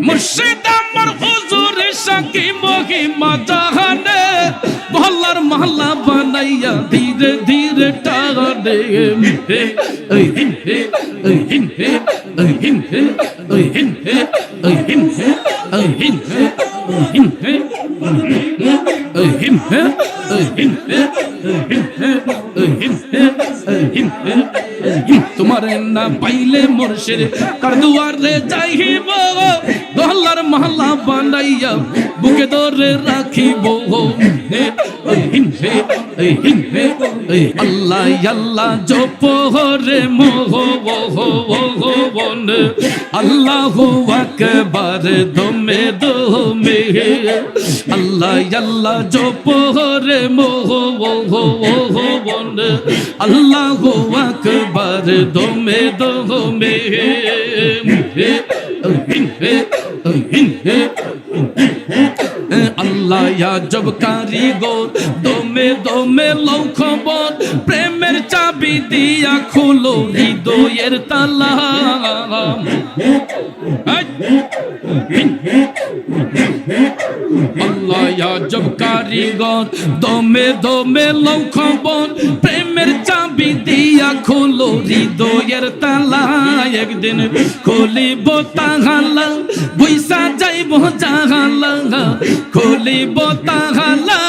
মুর্শিদ আমার হুজুর সাকি মহিমা জাহানে মহল্লার মহল্লা বানাইয়া ধীরে ধীরে টানে ওই হিন হে ওই হিন হে ওই হিন হে ওই হিন হে ওই হিন হে ওই হিন হে ওই হিন হে ওই হে ওই হে ওই হে ওই হে ওই হে তোমার না পাইলে মোরশের কার দুয়ারে যাইব দহলার মহল্লা বানাইয়া বুকে দরে রাখিব আল্লাহ আল্লাহ জপ হরে মোহ আল্লাহ আকবার, দমে দমে। আল্লাহ আল্লাহ জপ হরে মোহ আল্লাহ আকবার, দমে দমে। হিন হে হিন হে হিন হে আল্লাহ জব কারিগর দমে দমে লৌ খবর প্রেমের চাবি দিয়া খুলো হৃদয়ের তালা। আল্লাহ জব কারিগর দমে দমে লৌ খবর প্রেমের চাবি দিয়া খুলো হৃদয়ের তালা। একদিন খুলিব তাহালা, বৈশা যাইব জাহালা। খুলিব তাহালা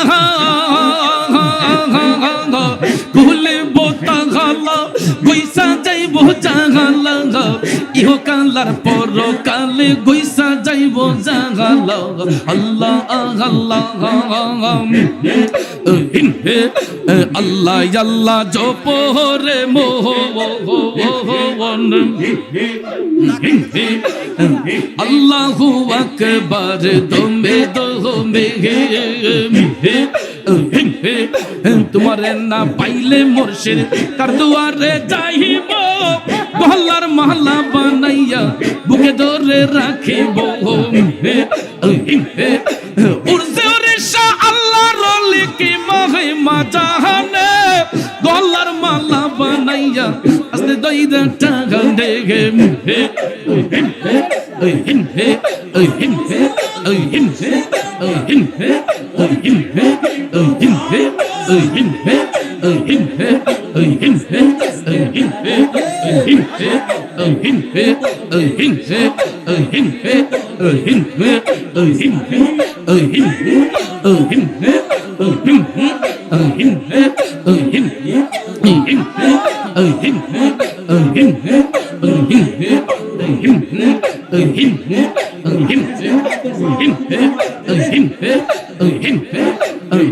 খুলিব তাহালা, বৈশা যাইব জাহালা ইহো কালার পর কালে গৈসা যাইব জাহালা আল্লাহ আল্লাহ আল্লাহ। আল্লাহ জপ রে মোহ আল্লাহু আকবার, দমে দমে। তোমার না পাইলে মোরশের কার দুয়ারে যাইব। মহল্লার মহল্লা বানাইয়া বুকে ধরে রাখিব উড়ছে উড়িষ্যা আল্লাহ রলি কি মহিমা জাহানে গলার মালা বানাইয়া আস্তে দইদা টাকা ওই হিন হে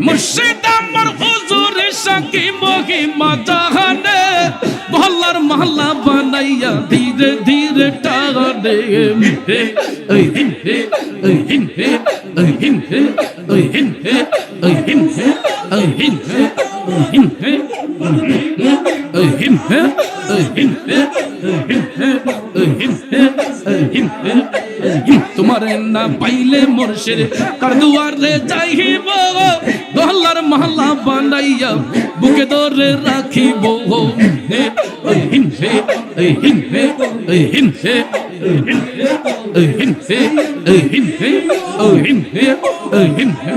Machine! বানাইয়া ধীরে ধীরে টানে হে ওই হিন হে ওই হিন হে ওই হিন হে ওই হিন হে ওই হিন হে ওই হিন হে ওই হিন হে ওই হিন হে ওই হিন হে ওই হিন হে তোমার না পাইলে মোরশের কার দুয়ারে যাইব দহলার মহল্লা বানাইয়া বুকে ধরে রাখিব হে ওই হিন হে ওই হিন হে ওই হিন হে ওই হিন হে ওই হিন হে ওই হিন হে ওই হিন হে ওই হিন হে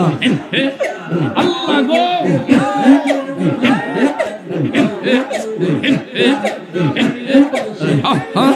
ওই হিন হে আল্লাহ গো him, him, him,